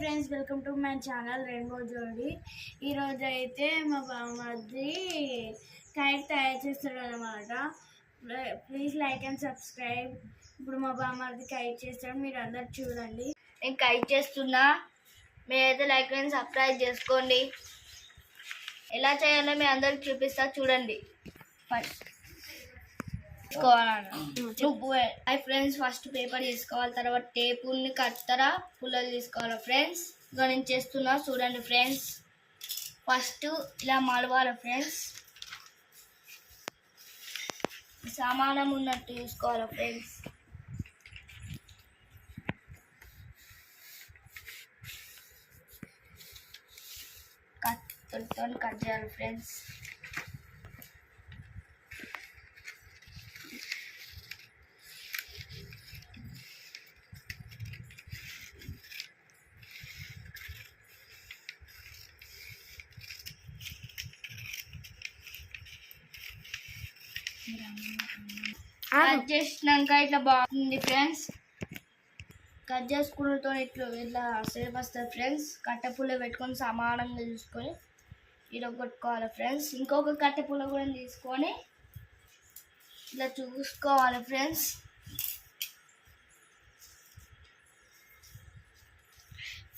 Friends welcome to my channel rainbow Jodi ఈరోజు అయితే మా బామ్మది కైట్ తయారు చేస్తాడు అనమాట ప్లీజ్ లైక్ అండ్ సబ్స్క్రైబ్ ఇప్పుడు మా బామ్మది కైట్ చేస్తాడు మీరు అందరు చూడండి. నేను కైట్ చేస్తున్నా. మీరైతే లైక్ అండ్ సబ్స్క్రైబ్ చేసుకోండి. ఎలా చేయాలో మీ అందరికి చూపిస్తా చూడండి. ఫస్ట్ నువ్వు హై ఫ్రెండ్స్ ఫస్ట్ పేపర్ తీసుకోవాలి తర్వాత టేపుల్ని కత్తర పుల్లలు తీసుకోవాలి ఫ్రెండ్స్ ఇక నేను చేస్తున్నా చూడండి ఫ్రెండ్స్ ఫస్ట్ ఇలా మలవాలి ఫ్రెండ్స్ సమానం ఉన్నట్టు చూసుకోవాలి ఫ్రెండ్స్ కత్తులతో కట్ చేయాలి ఫ్రెండ్స్ కట్ చేసినాక ఇట్లా బాగుంది ఫ్రెండ్స్. కట్ చేసుకున్నతో ఇట్లా ఇట్లా సేపు వస్తుంది ఫ్రెండ్స్. కట్టెపుల్ల పెట్టుకొని సమానంగా చూసుకొని ఇలా కొట్టుకోవాలి ఫ్రెండ్స్. ఇంకొక కట్టెపుల్ల కూడా తీసుకొని ఇలా చూసుకోవాలి ఫ్రెండ్స్.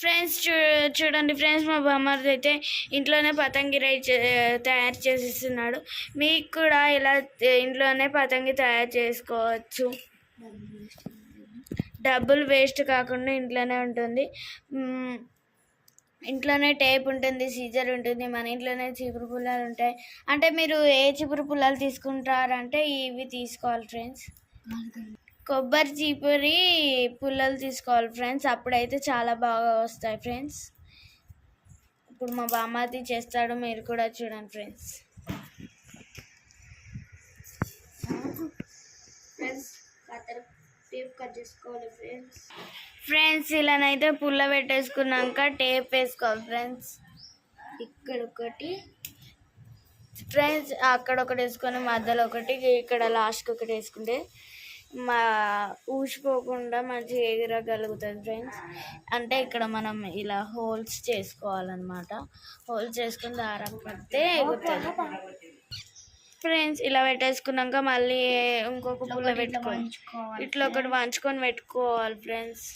ఫ్రెండ్స్ చూ చూడండి ఫ్రెండ్స్ మా బామ్మది అయితే ఇంట్లోనే పతంగి రై చే- తయారు చేసేస్తున్నాడు. మీకు కూడా ఇలా ఇంట్లోనే పతంగి తయారు చేసుకోవచ్చు. డబ్బులు వేస్ట్ కాకుండా ఇంట్లోనే ఉంటుంది. ఇంట్లోనే టేప్ ఉంటుంది సీజర్ ఉంటుంది మన ఇంట్లోనే చీపురు పుల్లలు ఉంటాయి. అంటే మీరు ఏ చీపురు పుల్లలు తీసుకుంటారంటే ఇవి తీసుకోవాలి ఫ్రెండ్స్. కొబ్బరి చీపురి పుల్లలు తీసుకోవాలి ఫ్రెండ్స్. అప్పుడైతే చాలా బాగా వస్తాయి ఫ్రెండ్స్. ఇప్పుడు మా బామ్మది చేస్తాడు మీరు కూడా చూడండి ఫ్రెండ్స్. ఫ్రెండ్స్ కత్తెర టేప్ కట్ చేసుకోవాలి ఫ్రెండ్స్. ఫ్రెండ్స్ ఇలానైతే పుల్ల పెట్టేసుకున్నాక టేప్ వేసుకోవాలి ఫ్రెండ్స్. ఇక్కడ ఒకటి ఫ్రెండ్స్ అక్కడ ఒకటి వేసుకొని మధ్యలో ఒకటి ఇక్కడ లాస్ట్కి ఒకటి వేసుకుంటే మా ఊసిపోకుండా మంచిగా ఎగరగలుగుతుంది ఫ్రెండ్స్. అంటే ఇక్కడ మనం ఇలా హోల్స్ చేసుకోవాలన్నమాట. హోల్స్ చేసుకుని దారం పడితే ఎగురుతుంది ఫ్రెండ్స్ ఇలా పెట్టేసుకున్నాక మళ్ళీ ఇంకొక పుల్ల పెట్టుకోవాలి ఇట్లా ఒకటి వంచుకొని పెట్టుకోవాలి ఫ్రెండ్స్.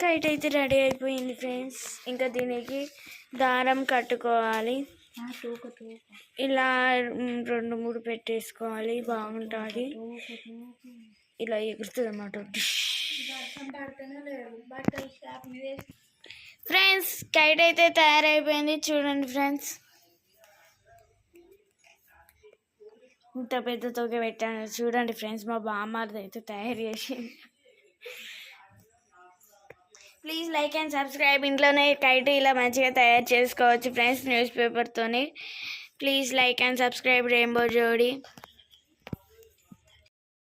కైట్ అయితే రెడీ అయిపోయింది ఫ్రెండ్స్. ఇంకా దీనికి దారం కట్టుకోవాలి. ఇలా రెండు మూడు పెట్టేసుకోవాలి. బాగుంటుంది. ఇలా ఎగురుతుంది అన్నమాట ఫ్రెండ్స్ కైట్ అయితే తయారైపోయింది. చూడండి ఫ్రెండ్స్. ఇంత పెద్ద తోక పెట్టాను. చూడండి ఫ్రెండ్స్ మా బామ్మది అయితే తయారు చేసింది. Please like and subscribe. ఇంట్లోనే కైట్ ఇలా మంచిగా తయారు చేసుకోవచ్చు friends news పేపర్తోని please like and subscribe rainbow Jodi.